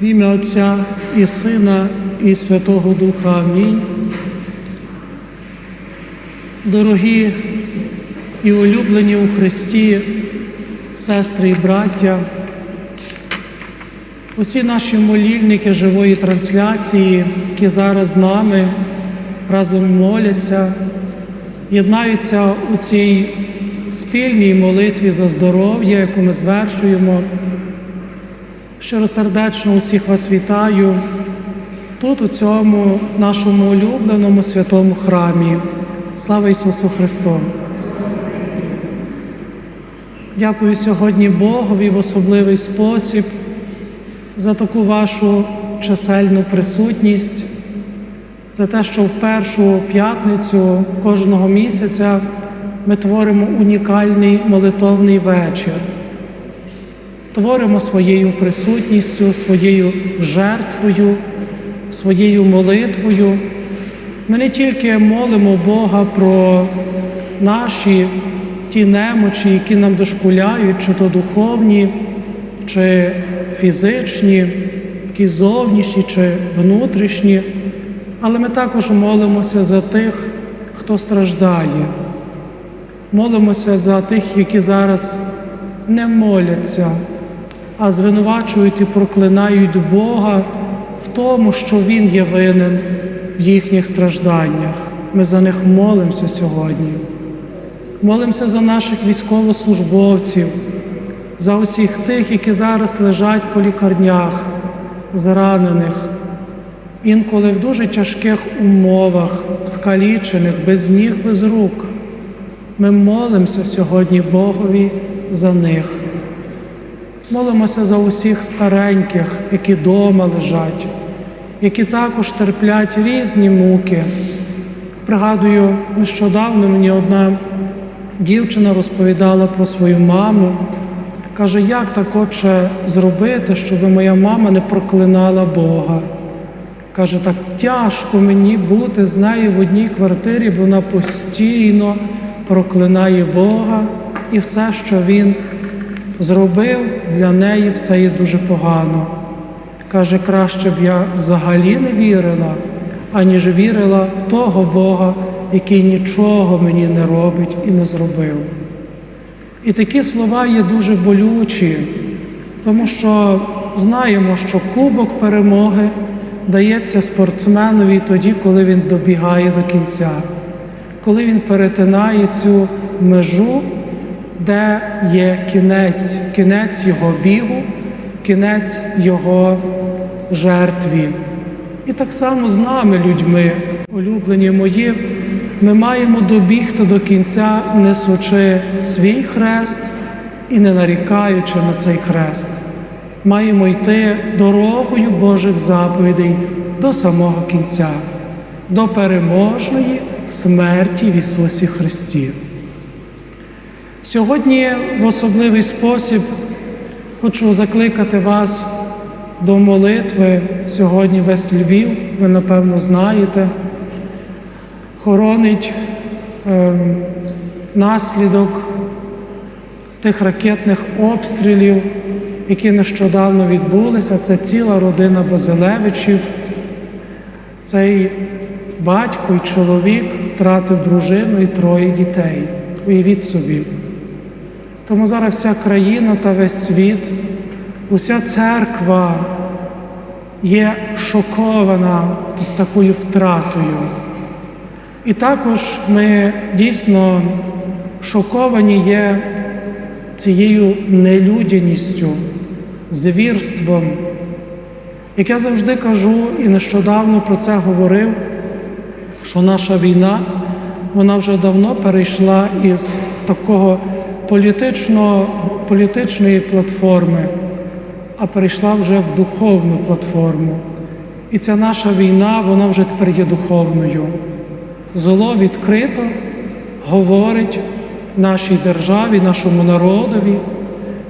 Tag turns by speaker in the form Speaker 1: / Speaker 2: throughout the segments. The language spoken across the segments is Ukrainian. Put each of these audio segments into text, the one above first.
Speaker 1: В ім'я Отця і Сина, і Святого Духа. Амінь. Дорогі і улюблені у Христі, сестри і браття, усі наші молільники живої трансляції, які зараз з нами разом моляться, єднаються у цій спільній молитві за здоров'я, яку ми звершуємо. Щиросердечно усіх вас вітаю тут, у цьому нашому улюбленому святому храмі. Слава Ісусу Христу! Дякую сьогодні Богові в особливий спосіб за таку вашу чисельну присутність, за те, що в першу п'ятницю кожного місяця ми творимо унікальний молитовний вечір творимо своєю присутністю, своєю жертвою, своєю молитвою. Ми не тільки молимо Бога про наші ті немочі, які нам дошкуляють, чи то духовні, чи фізичні, які зовнішні чи внутрішні, але ми також молимося за тих, хто страждає. Молимося за тих, які зараз не моляться, а звинувачують і проклинають Бога в тому, що Він є винен в їхніх стражданнях. Ми за них молимося сьогодні. Молимося за наших військовослужбовців, за усіх тих, які зараз лежать по лікарнях, зранених, інколи в дуже тяжких умовах, скалічених, без ніг, без рук. Ми молимося сьогодні Богові за них. Молимося за усіх стареньких, які вдома лежать, які також терплять різні муки. Пригадую, нещодавно мені одна дівчина розповідала про свою маму. Каже, як так отче зробити, щоб моя мама не проклинала Бога. Каже, так тяжко мені бути з нею в одній квартирі, бо вона постійно проклинає Бога і все, що Він зробив для неї, все є дуже погано. Каже, краще б я взагалі не вірила, аніж вірила в того Бога, який нічого мені не робить і не зробив. І такі слова є дуже болючі, тому що знаємо, що кубок перемоги дається спортсменові тоді, коли він добігає до кінця, коли він перетинає цю межу, де є кінець, кінець його бігу, кінець його жертві. І так само з нами, людьми, улюблені мої, ми маємо добігти до кінця, несучи свій хрест і не нарікаючи на цей хрест. Маємо йти дорогою Божих заповідей до самого кінця, до переможної смерті в Ісусі Христі. Сьогодні в особливий спосіб хочу закликати вас до молитви. Сьогодні весь Львів, ви напевно знаєте, хоронить е, наслідок тих ракетних обстрілів, які нещодавно відбулися. Це ціла родина Базилевичів. Цей батько і чоловік втратив дружину і троє дітей. Уявіть собі. Тому зараз вся країна та весь світ, уся церква є шокована такою втратою. І також ми дійсно шоковані є цією нелюдяністю, звірством. Як я завжди кажу, і нещодавно про це говорив, що наша війна вона вже давно перейшла із такого політично, політичної платформи, а перейшла вже в духовну платформу. І ця наша війна, вона вже тепер є духовною. Зло відкрито говорить нашій державі, нашому народові,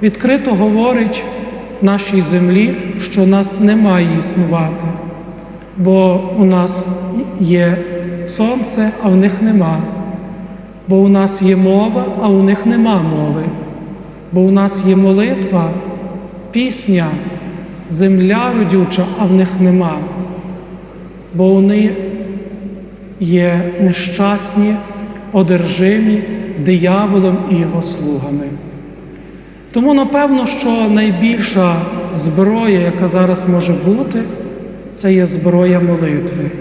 Speaker 1: відкрито говорить нашій землі, що нас не має існувати, бо у нас є сонце, а в них нема. Бо у нас є мова, а у них нема мови. Бо у нас є молитва, пісня, земля родюча, а в них нема, бо вони є нещасні, одержимі дияволом і його слугами. Тому, напевно, що найбільша зброя, яка зараз може бути, це є зброя молитви,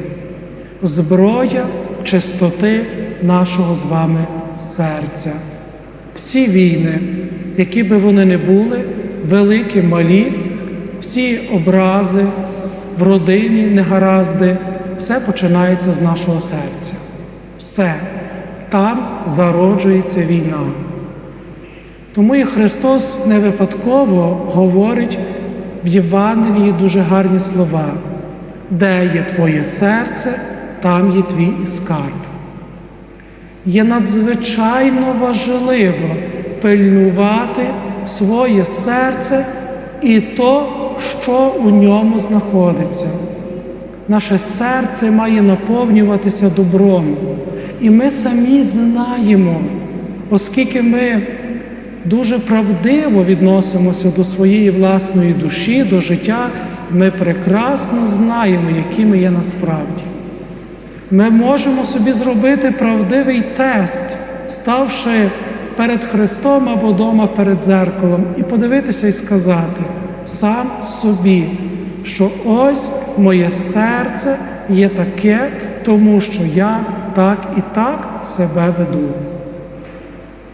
Speaker 1: зброя чистоти нашого з вами серця. Всі війни, які би вони не були, великі, малі, всі образи в родині, негаразди, все починається з нашого серця. Все. Там зароджується війна. Тому і Христос не випадково говорить в Євангелії дуже гарні слова. Де є твоє серце, там є твій скарб. Є надзвичайно важливо пильнувати своє серце і то, що у ньому знаходиться. Наше серце має наповнюватися добром. І ми самі знаємо, оскільки ми дуже правдиво відносимося до своєї власної душі, до життя, ми прекрасно знаємо, які ми є насправді. Ми можемо собі зробити правдивий тест, ставши перед Христом або вдома перед дзеркалом, і подивитися і сказати сам собі, що ось моє серце є таке, тому що я так і так себе веду.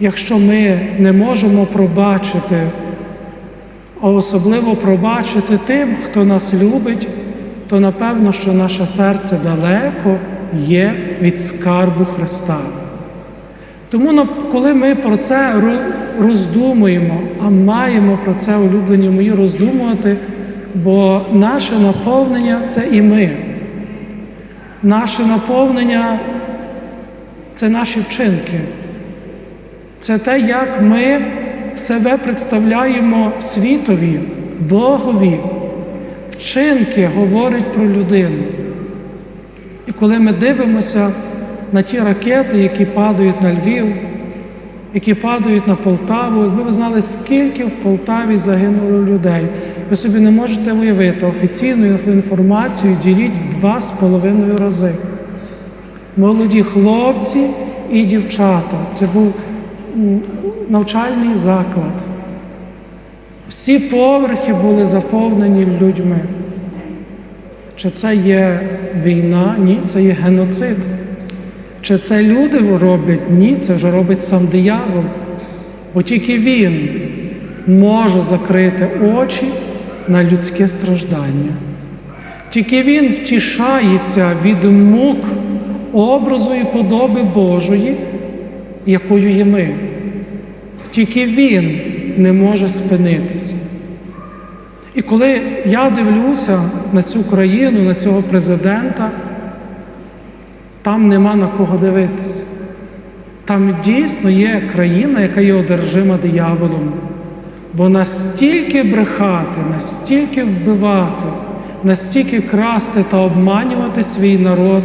Speaker 1: Якщо ми не можемо пробачити, а особливо пробачити тим, хто нас любить, то напевно, що наше серце далеко є від скарбу Христа. Тому, коли ми про це роздумуємо, а маємо про це улюблені мої роздумувати, бо наше наповнення це і ми. Наше наповнення це наші вчинки. Це те, як ми себе представляємо світові, Богові. Вчинки говорять про людину. Коли ми дивимося на ті ракети, які падають на Львів, які падають на Полтаву, якби ви знали, скільки в Полтаві загинуло людей, ви собі не можете уявити офіційну інформацію діліть в два з половиною рази. Молоді хлопці і дівчата. Це був навчальний заклад. Всі поверхи були заповнені людьми. Чи це є війна? Ні, це є геноцид. Чи це люди роблять? Ні, це вже робить сам диявол. Бо тільки він може закрити очі на людське страждання. Тільки він втішається від мук образу і подоби Божої, якою є ми. Тільки він не може спинитися. І коли я дивлюся на цю країну, на цього президента, там нема на кого дивитися. Там дійсно є країна, яка є одержима дияволом. Бо настільки брехати, настільки вбивати, настільки красти та обманювати свій народ,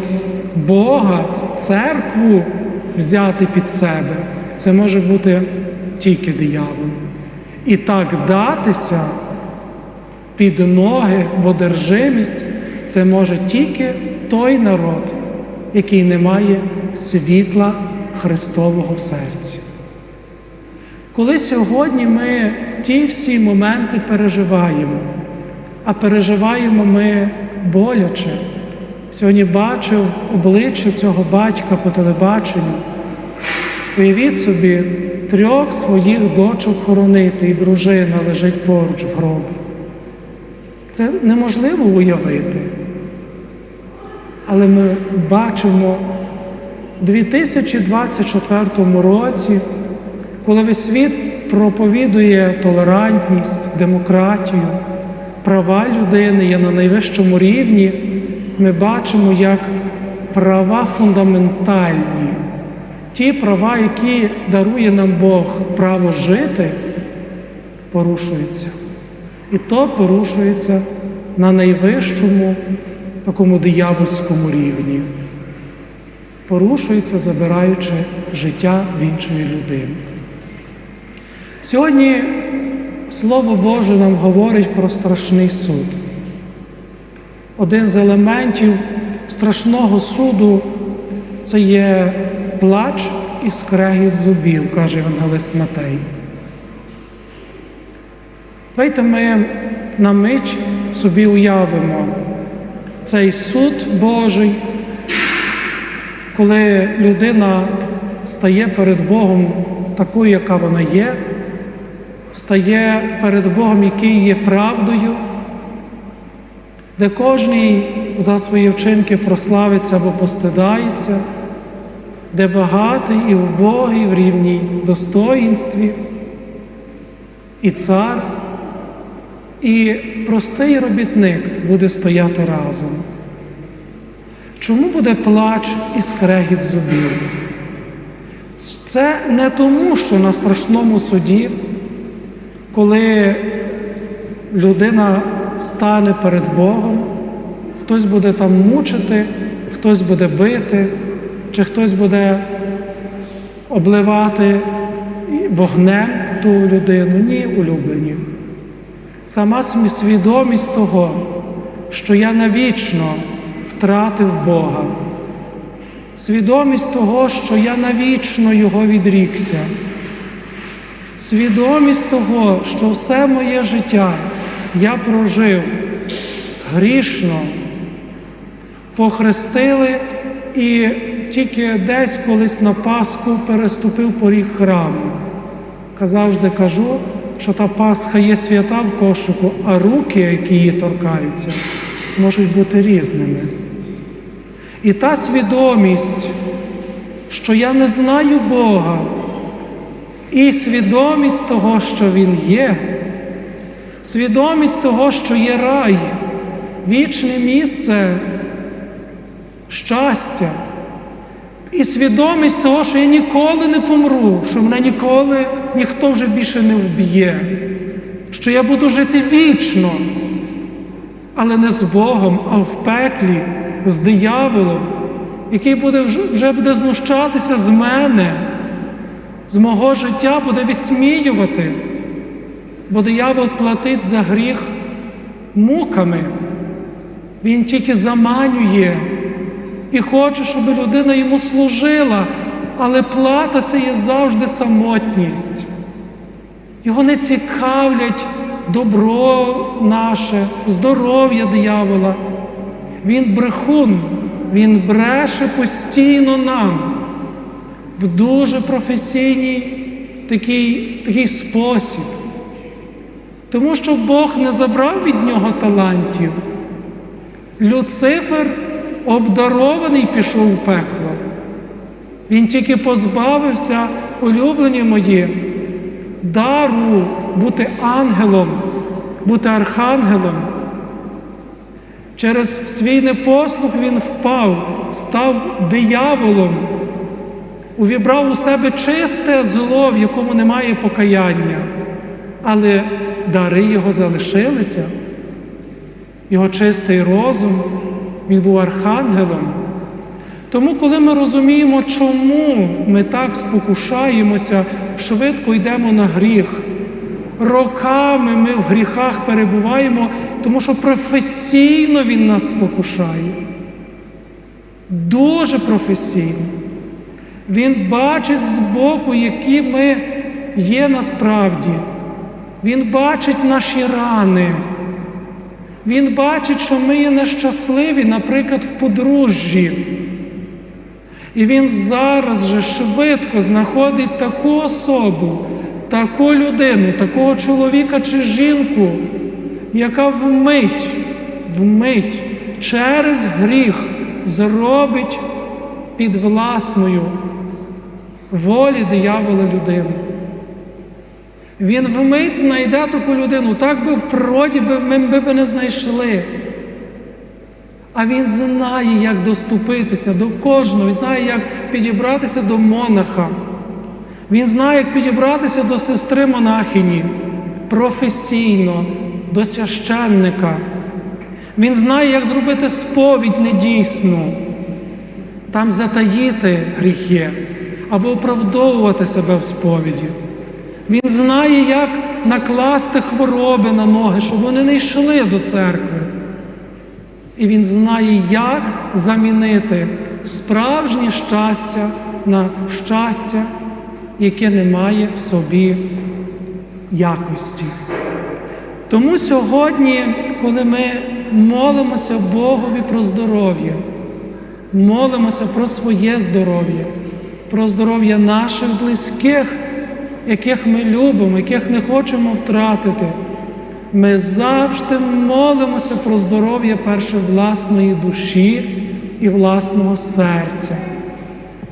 Speaker 1: Бога, церкву взяти під себе, це може бути тільки диявол. І так датися під ноги в одержимість, це може тільки той народ, який не має світла Христового в серці. Коли сьогодні ми ті всі моменти переживаємо, а переживаємо ми боляче, сьогодні бачив обличчя цього батька по телебаченню, уявіть собі, трьох своїх дочок хоронити, і дружина лежить поруч в гробі. Це неможливо уявити. Але ми бачимо у 2024 році, коли весь світ проповідує толерантність, демократію, права людини є на найвищому рівні, ми бачимо, як права фундаментальні, ті права, які дарує нам Бог право жити, порушуються. І то порушується на найвищому такому диявольському рівні. Порушується, забираючи життя в іншої людини. Сьогодні Слово Боже нам говорить про страшний суд. Один з елементів страшного суду це є плач і скрегіт зубів, каже Євангелист Матей. Давайте ми на мить собі уявимо цей суд Божий, коли людина стає перед Богом такою, яка вона є, стає перед Богом, який є правдою, де кожний за свої вчинки прославиться або постидається, де багатий і вбогий в рівній достоїнстві, і цар, і простий робітник буде стояти разом. Чому буде плач і скрегіт зубів? Це не тому, що на страшному суді, коли людина стане перед Богом, хтось буде там мучити, хтось буде бити, чи хтось буде обливати вогнем ту людину. Ні, улюблені. Сама свідомість того, що я навічно втратив Бога, свідомість того, що я навічно Його відрікся, свідомість того, що все моє життя я прожив грішно, похрестили і тільки десь колись на Пасху переступив поріг храму. Завжди кажу, що та Пасха є свята в кошику, а руки, які її торкаються, можуть бути різними. І та свідомість, що я не знаю Бога, і свідомість того, що Він є, свідомість того, що є рай, вічне місце щастя, і свідомість того, що я ніколи не помру, що мене ніколи ніхто вже більше не вб'є, що я буду жити вічно, але не з Богом, а в пеклі, з дияволом, який буде вже, буде знущатися з мене, з мого життя буде висміювати, бо диявол платить за гріх муками. Він тільки заманює і хоче, щоб людина йому служила, але плата це є завжди самотність. Його не цікавлять добро наше, здоров'я диявола. Він брехун, він бреше постійно нам в дуже професійний такий, такий спосіб. Тому що Бог не забрав від нього талантів. Люцифер обдарований пішов у пекло. Він тільки позбавився, улюблені мої, дару бути ангелом, бути архангелом. Через свій непослух він впав, став дияволом, увібрав у себе чисте зло, в якому немає покаяння, але дари його залишилися, його чистий розум, він був архангелом. Тому, коли ми розуміємо, чому ми так спокушаємося, швидко йдемо на гріх, роками ми в гріхах перебуваємо, тому що професійно Він нас спокушає. Дуже професійно. Він бачить збоку, які ми є насправді. Він бачить наші рани. Він бачить, що ми є нещасливі, наприклад, в подружжі. І він зараз же швидко знаходить таку особу, таку людину, такого чоловіка чи жінку, яка вмить, вмить через гріх зробить під власною волі диявола людину. Він вмить знайде таку людину, так би в природі ми би не знайшли. А він знає, як доступитися до кожного, він знає, як підібратися до монаха. Він знає, як підібратися до сестри монахині професійно, до священника. Він знає, як зробити сповідь недійсну, там затаїти гріхи або оправдовувати себе в сповіді. Він знає, як накласти хвороби на ноги, щоб вони не йшли до церкви. І він знає, як замінити справжнє щастя на щастя, яке не має в собі якості. Тому сьогодні, коли ми молимося Богові про здоров'я, молимося про своє здоров'я, про здоров'я наших близьких, яких ми любимо, яких не хочемо втратити, ми завжди молимося про здоров'я перше власної душі і власного серця,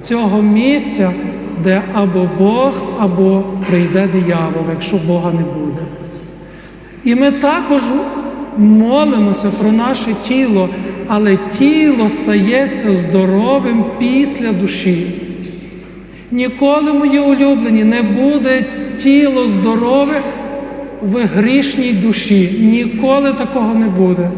Speaker 1: цього місця, де або Бог, або прийде диявол, якщо Бога не буде. І ми також молимося про наше тіло, але тіло стається здоровим після душі. Ніколи, мої улюблені, не буде тіло здорове в грішній душі. Ніколи такого не буде.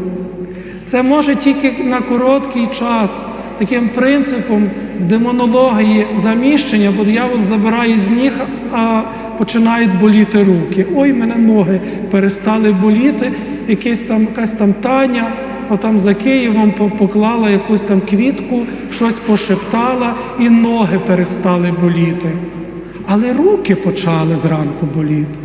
Speaker 1: Це може тільки на короткий час, таким принципом в демонології заміщення, бо диявол забирає з ніг, а починають боліти руки. Ой, мене ноги перестали боліти, якась там, якась там Таня, отам за Києвом поклала якусь там квітку, щось пошептала, і ноги перестали боліти. Але руки почали зранку боліти.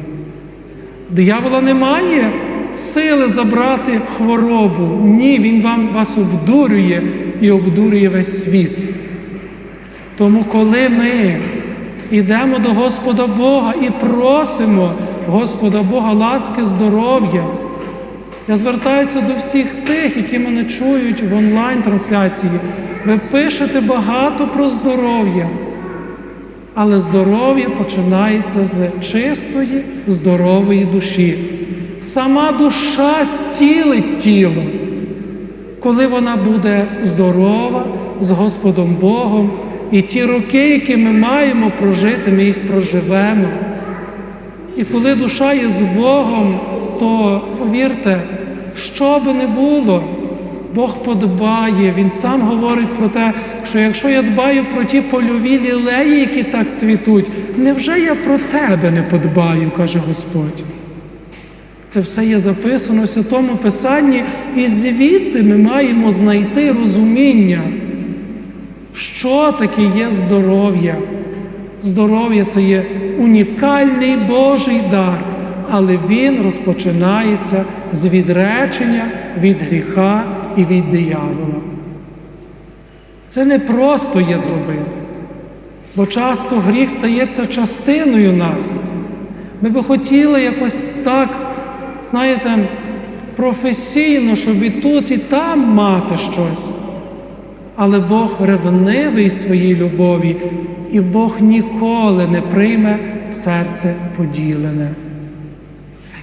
Speaker 1: Диявола немає сили забрати хворобу. Ні, він вам вас обдурює і обдурює весь світ. Тому, коли ми йдемо до Господа Бога і просимо Господа Бога ласки, здоров'я, я звертаюся до всіх тих, які мене чують в онлайн-трансляції. Ви пишете багато про здоров'я, але здоров'я починається з чистої, здорової душі. Сама душа зцілить тіло, коли вона буде здорова з Господом Богом, і ті роки, які ми маємо прожити, ми їх проживемо. І коли душа є з Богом, то повірте, що би не було, Бог подбає. Він сам говорить про те, що якщо я дбаю про ті польові лілеї, які так цвітуть, невже я про тебе не подбаю, каже Господь. Це все є записано в Святому Писанні, і звідти ми маємо знайти розуміння, що таке є здоров'я. Здоров'я це є унікальний Божий дар, але він розпочинається з відречення від гріха і від диявола. Це не просто є зробити, бо часто гріх стається частиною нас. Ми би хотіли якось так, знаєте, професійно, щоб і тут, і там мати щось. Але Бог ревнивий своїй любові, і Бог ніколи не прийме серце поділене.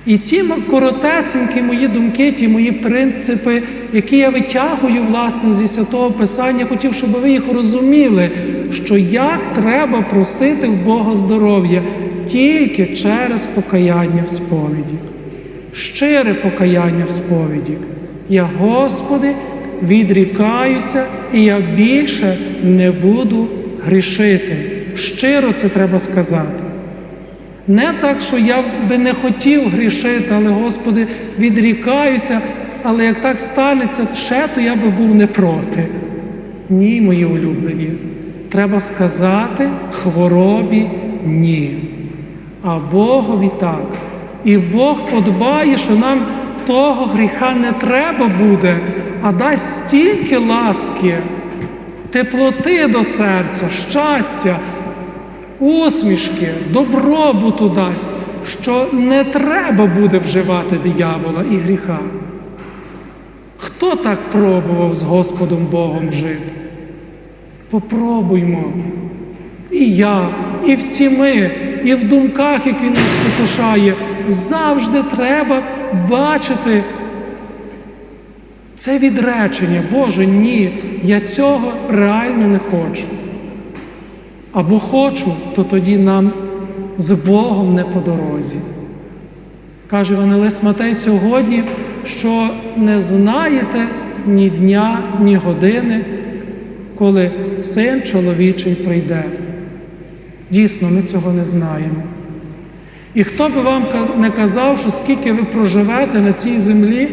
Speaker 1: І ті коротесенькі мої думки, ті мої принципи, які я витягую власне зі святого Писання, хотів, щоб ви їх розуміли, що як треба просити в Бога здоров'я тільки через покаяння в сповіді. Щире покаяння в сповіді. Я, Господи, відрікаюся, і я більше не буду грішити. Щиро це треба сказати. Не так, що я би не хотів грішити, але, Господи, відрікаюся, але як так станеться ще, то я би був не проти. Ні, мої улюблені. Треба сказати хворобі ні. А Богові так. І Бог подбає, що нам того гріха не треба буде, а дасть стільки ласки, теплоти до серця, щастя, усмішки, добробуту дасть, що не треба буде вживати диявола і гріха. Хто так пробував з Господом Богом жити? Попробуймо. І я, і всі ми, і в думках, як він нас покушає, завжди треба бачити це відречення. Боже, ні, я цього реально не хочу. Або хочу, то тоді нам з Богом не по дорозі. Каже Івангелист Матей сьогодні, що не знаєте ні дня, ні години, коли син чоловічий прийде. Дійсно, ми цього не знаємо. І хто би вам не казав, що скільки ви проживете на цій землі,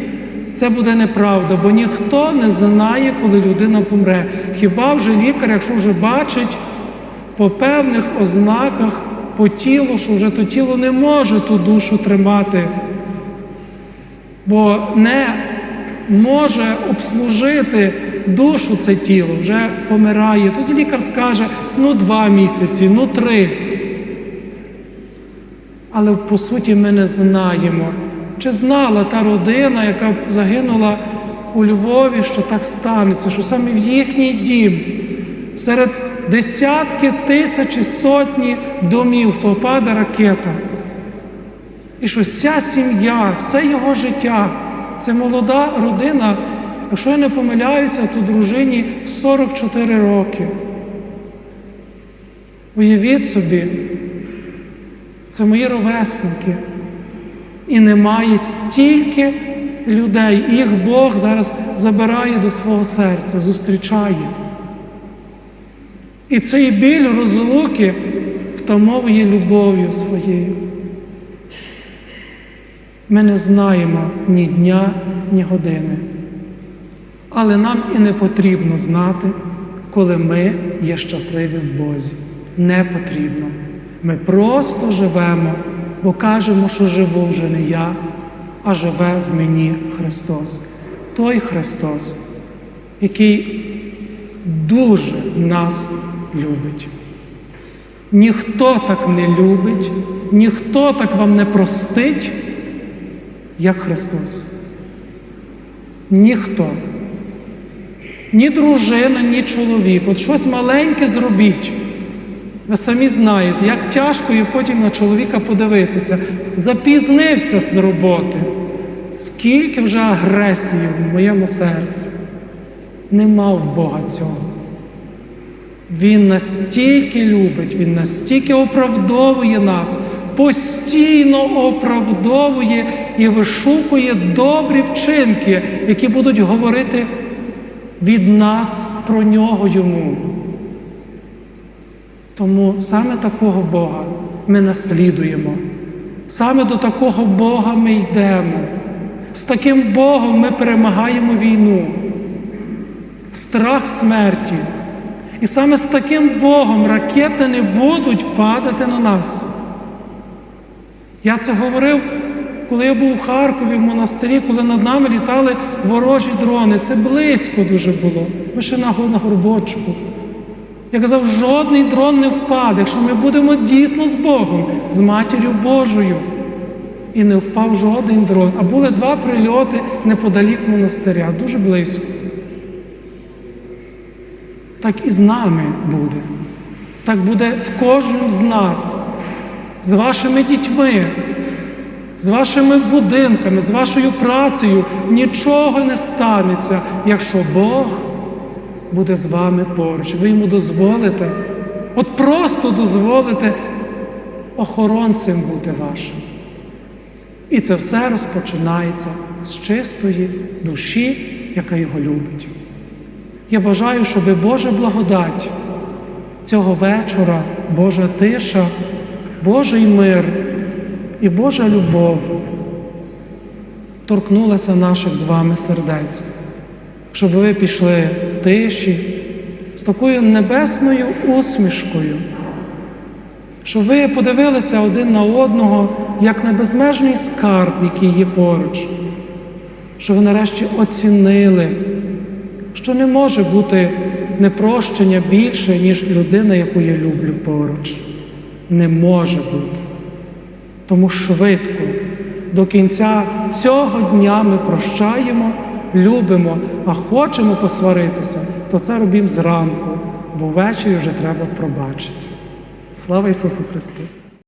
Speaker 1: це буде неправда, бо ніхто не знає, коли людина помре. Хіба вже лікар, якщо вже бачить по певних ознаках по тілу, що вже то тіло не може ту душу тримати, бо не може обслужити душу це тіло, вже помирає. Тоді лікар скаже, ну два місяці, ну три. Але по суті ми не знаємо, чи знала та родина, яка загинула у Львові, що так станеться, що саме в їхній дім серед десятки і сотні домів попаде ракета. І що вся сім'я, все його життя, це молода родина, якщо я не помиляюся, то дружині 44 роки. Уявіть собі, це мої ровесники. І немає стільки людей. Їх Бог зараз забирає до свого серця, зустрічає. І цей біль розлуки втамовує любов'ю своєю. Ми не знаємо ні дня, ні години. Але нам і не потрібно знати, коли ми є щасливі в Бозі. Не потрібно. Ми просто живемо, бо кажемо, що живу вже не я, а живе в мені Христос. Той Христос, який дуже нас любить. Ніхто так не любить, ніхто так вам не простить, як Христос. Ніхто. Ні дружина, ні чоловік. От щось маленьке зробіть. Ви самі знаєте, як тяжко і потім на чоловіка подивитися. Запізнився з роботи. Скільки вже агресії в моєму серці. Нема в Бога цього. Він настільки любить, Він настільки оправдовує нас, постійно оправдовує і вишукує добрі вчинки, які будуть говорити від нас про нього йому. Тому саме такого Бога ми наслідуємо, саме до такого Бога ми йдемо. З таким Богом ми перемагаємо війну, страх смерті. І саме з таким Богом ракети не будуть падати на нас. Я це говорив, коли я був у Харкові в монастирі, коли над нами літали ворожі дрони. Це близько дуже було. Ми ще на, горбочку. Я казав, жодний дрон не впаде, якщо ми будемо дійсно з Богом, з матір'ю Божою. І не впав жоден дрон. А були два прильоти неподалік монастиря, дуже близько. Так і з нами буде. Так буде з кожним з нас, з вашими дітьми, з вашими будинками, з вашою працею. Нічого не станеться, якщо Бог буде з вами поруч. Ви йому дозволите, от просто дозволите охоронцем бути вашим. І це все розпочинається з чистої душі, яка його любить. Я бажаю, щоб Божа благодать цього вечора, Божа тиша, Божий мир і Божа любов торкнулася наших з вами сердець, щоб ви пішли тиші з такою небесною усмішкою, щоб ви подивилися один на одного як на безмежний скарб, який є поруч, щоб ви нарешті оцінили що не може бути непрощення більше, ніж людина, яку я люблю поруч. Не може бути. Тому швидко, до кінця цього дня ми прощаємо, любимо, а хочемо посваритися, то це робимо зранку, бо ввечері вже треба пробачити. Слава Ісусу Христу!